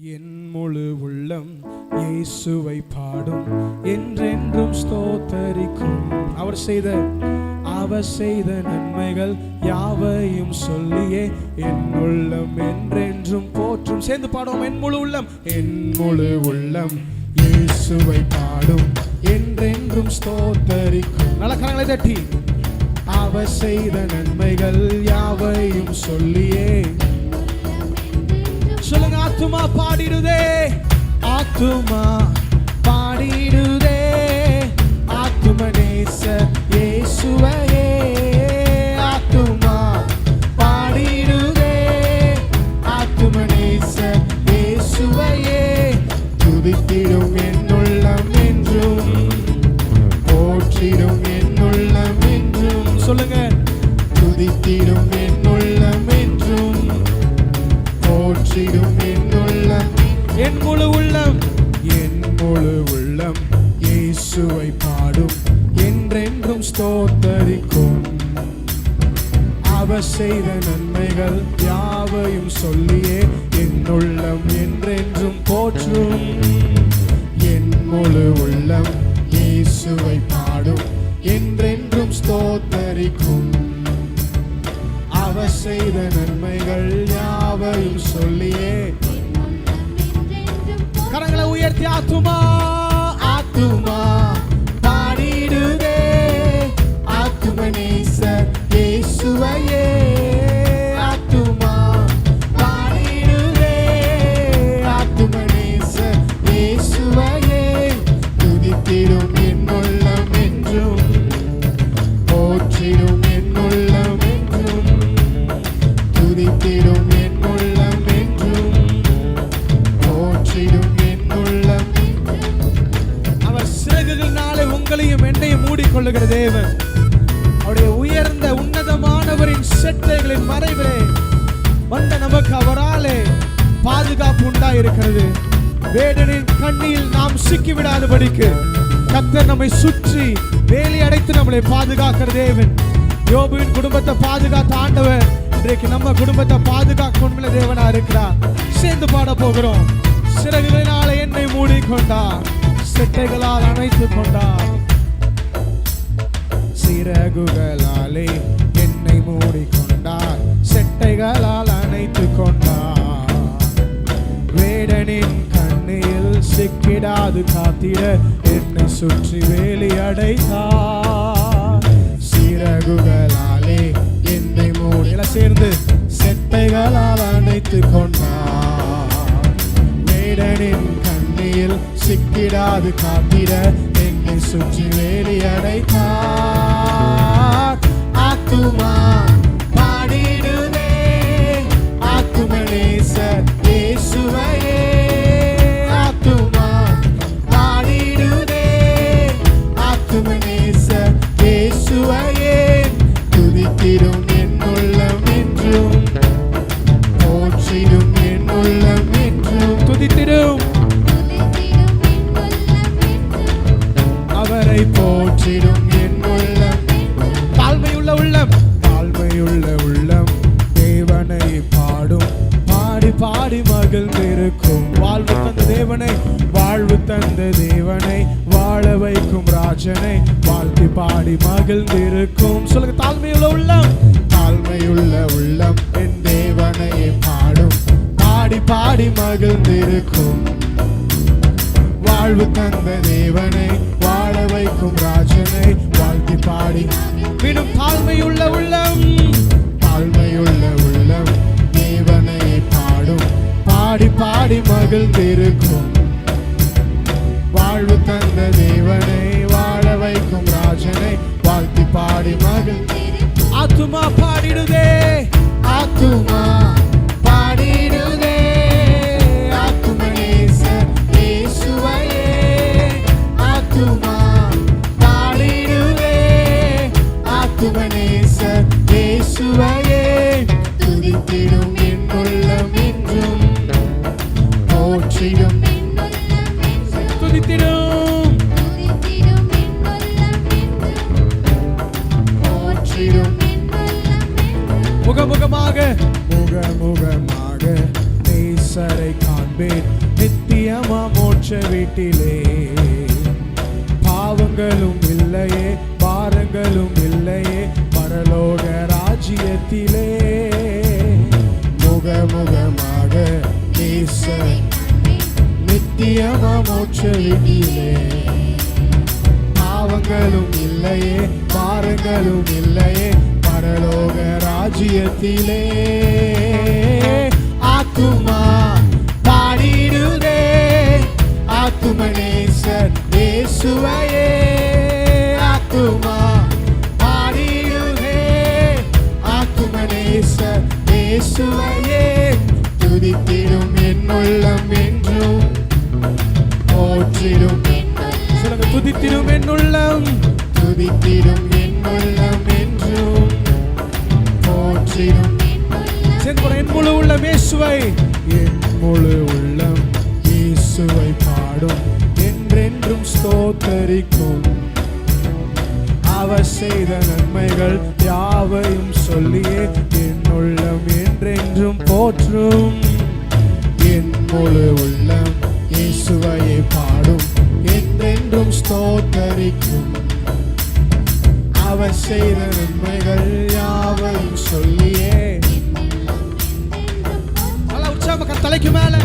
என் முழு உள்ளம் இயேசுவை பாடும். என்றென்றும் ஸ்தோத்தரிக்கும். அவர் செய்த அவர் செய்த நன்மைகள் யாவையும் சொல்லியே என் உள்ளம் என்றென்றும் போற்றும். சேர்ந்து பாடுவோம் என் முழு உள்ளம் என் முழு உள்ளம் இயேசுவை பாடும். என்றென்றும் ஸ்தோத்தரிக்கும். நல்ல கரங்களை தட்டி. அவர் செய்த நன்மைகள் யாவையும் சொல்லியே ஆத்துமா பாடிடுதே. ஆத்துமா பாடிடுதே. ஆத்தும நேச இயேசுவையே. ஆத்துமா பாடிடுதே. ஆத்தும நேச இயேசுவையே. துதித்திடும் என்னுள்ளம் என்றும் போற்றிடும் என்னுள்ளம் என்றும். சொல்லுங்க. துதித்திடும் என்னுள்ளம் என்றும் போற்றிடும் என் முழு உள்ளம். என் முழு உள்ளம் இயேசுவை பாடும். என்றென்றும் ஸ்தோத்தரிக்கும். அவர் செய்த நன்மைகள் யாவையும் சொல்லியே என் உள்ளம் என்றென்றும் போற்றும். என் முழு உள்ளம் இயேசுவை பாடும். என்றென்றும் ஸ்தோத்தரிக்கும். அவர் செய்த நன்மைகள் யாவையும் சொல்லியே உயர்த்தி ஆத்துமா ஆத்துமா பாடிடுதே வந்த நமக்கு அவராலே பாதுகாப்பு உண்டா இருக்கிறது வேடனின் கண்ணியில் நாம் சிக்கி விடாதபடிக்கு கத்தர் நம்மை சுற்றி வேலி அடைத்து நம்மளை பாதுகாக்கிற தேவன். யோபுவின் குடும்பத்தை பாதுகாத்த ஆண்டவர் இன்றைக்கு நம்ம குடும்பத்தை பாதுகாக்க உண்மையில தேவனா இருக்கிறார். சேர்ந்து பாட போகிறோம். சிறகுகளினால என்னை மூடிக்கொண்டார். சிட்டைகளால் அணைத்துக் கொண்டார். சிறகுகளாலே என்னை மூடிக்கொண்டார். திக்கிடாது காத்திட. என்னை சுற்றி வேலி அடைத்தார் சிறகுகளாலே என்னை மூடில சேர்ந்து செட்டைகளால் அணைத்து கொண்டார். வேடனின் கண்ணியில் சிக்கிடாது காத்திட. என்னை சுற்றி வேலி அடைத்தார் பாடி மகிழ்ந்திருக்கும் வாழ்வு தந்த தேவனை வாழ்வு தந்த தேவனை வாழ வைக்கும் ராஜனை வாழ்த்தி பாடி மகிழ்ந்திருக்கும் சொல்லுங்க தாழ்மையுள்ள உள்ளம். தாழ்மையுள்ள உள்ளம் என் தேவனை பாடும். பாடி பாடி மகிழ்ந்திருக்கும் வாழ்வு தந்த தேவனை வாழ வைக்கும் ராஜனை வாழ்த்தி பாடி. மீண்டும் தாழ்மையுள்ள உள்ளம். மகிழ்ந்திருக்கும் வாழ்வு தந்த தேவனை வாழ வைக்கும் ராஜனை வாழ்த்தி பாடி மகிழ் ஆத்துமா பாடிடுதே. ஆத்துமா. வீட்டிலே. பாவங்களும் இல்லையே பாரங்களும் இல்லையே பரலோக ராஜ்யத்திலே. முகமுகமாக நேச நித்தியமா மோட்ச வீட்டிலே. பாவங்களும் இல்லையே பாரங்களும் இல்லையே பரலோக ராஜ்யத்திலே. ஆத்துமா இயேசுவையே துதித்திடும் என் உள்ளம் என்றும். போற்றிடும் சொல்லுங்க துதித்திடும் என் உள்ளம். துதித்திடும் என் உள்ளம் என்றும். போற்றிடும் சேர்ந்து கூட என் முழு உள்ளம் இயேசுவை. என் முழு உள்ளம் இயேசுவை பாடும். என்றென்றும் ஸ்தோத்தரிக்கும். அவர் செய்த நன்மைகள் யாவையும் சொல்லியே என் உள்ளம் என்றும் போற்றும். என் முழு உள்ளம் இயேசுவையை பாடும். என்றென்றும் ஸ்தோத்தரிக்கும். அவர் செய்த நன்மைகள் யாவையும் சொல்லியே. நல்லா தலைக்கு மேலே.